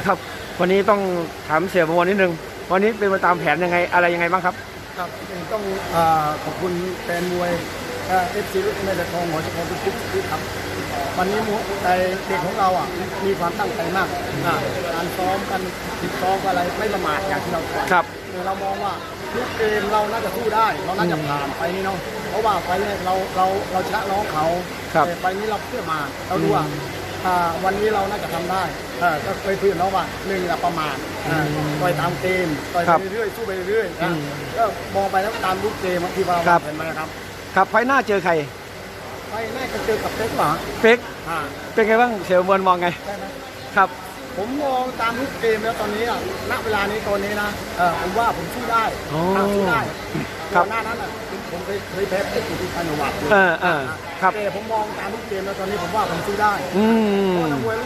นะครับ วันนี้ต้องถามเสียประมวลนิดนึง วันนี้เป็นไปตามแผนยังไงอะไรยังไงบ้างครับ ครับต้องอ่าขอบคุณแฟนมวยเอฟซีรุ่นในตะทองหัวชะพงทุกๆที่ครับวันนี้มวยใจเด็กของเราอะมีความตั้งใจมากอ่าการซ้อมกันติดซ้อมอะไรไม่ประมาทอย่างที่เราควรครับเรามองว่าลูกเกมเราน่าจะสู้ได้ เราน่าจะผ่านไปนี่เนาะเพราะว่าไปเนี่ยเราเราเราชนะน้องเขาครับแต่ไปนี้เราเพื่อมาเราดูว่าอ่า วันนี้เราน่าจะทำได้เออก็เคยคุยกับน้องว่าหนึ่งอย่าประมาทอ่าต่อยตามเกมต่อยครัไปบเรื่อยๆสู้ไปเรื่อยๆอืนะมก็มองไปแล้วตามลูกเกมที่เราครับเห็นไหมครับครับไฟล์หน้าเจอใครไปน่าจะเจอกับเป๊กเหรอเป๊กอ่าเป็นไงบ้างเสียประมวลมองไงใช่ไหมครับ ผมมองตามลูกเกมแล้วตอนนี้อะณเวลานี้ตอนนี้นะเออผมว่าผมสู้ได้อ๋ออ่าสู้ได้ ครับก่อนหน้านั้นอะผมเคยเคยแพ้เป๊กอยู่ที่พันวัตเออเออครับแต่ผมมองตามลูกเกมแล้วตอนนี้ผมว่าผมสู้ได้อืเพมราะนักมวย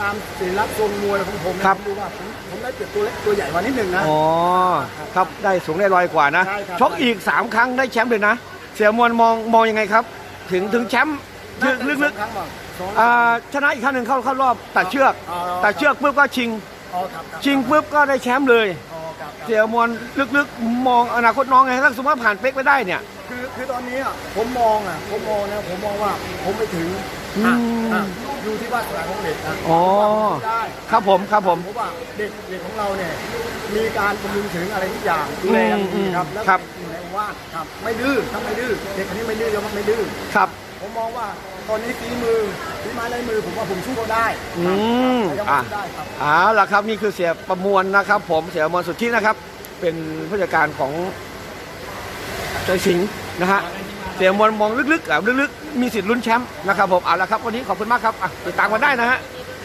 ตามศิลักษณ์ทรงมวยของผมเนี่ยครับผมดูว่าผมผมได้เปรียบตัวเล็กตัวใหญ่กว่านิดหนึ่งนะอ๋อครับได้สูงได้ลอยกว่านะใช่ครับชกอีก 3 ครั้งได้แชมป์เลยนะ เสียประมวลมองมองยังไงครับ ถึงถึงแชมป์ลึกๆครั้งบ้างสองๆอ่าชนะอีกครั้งหนึ่งเข้าเข้ารอบตัดเชือกอ๋อตัดเชือกปุ๊บก็ชิงอ๋อครับครับชิงปุ๊บก็ได้แชมป์เลยอ๋อครับครับ เสียมวลลึกๆ มองอนาคตน้องไงถ้าสมมติว่าผ่านเป๊กไปได้เนี่ย คือคือตอนนี้อะผมมองอะผมมองนะผมมองว่าผมไปถึงอืมอะอะอยู่ที่วาสนาของเด็กนะอ๋อ ผมว่าผมได้ครับผมครับผมเพราะว่าเด็กเด็กของเราเนี่ยมีการบำรุงถึงอะไรทุกอย่างดูแลอย่างดีครับอืมแล้วครับ อยู่ในว่านครับ ไม่ดื้อถ้าไม่ดื้อเด็กคนนี้ไม่ดื้อยอมรับไม่ดื้อ ครับ ผมมองว่า ตอนนี้ฝีมือฝีไม้ลายมือผมว่าผมสู้เขาได้อืมยังอะสู้ได้ครับเอาล่ะครับนี่คือเสียประมวลนะครับ ผมเสียประมวลสุทธินะครับ เป็นผู้จัดการของใจสิงห์นะฮะเสียประมวลมองลึกๆอะลึกๆมีสิทธิ์ลุ้นแชมป์นะครับผมเอาละครับวันนี้ขอบคุณมากครับอะติดตามกันได้นะฮะ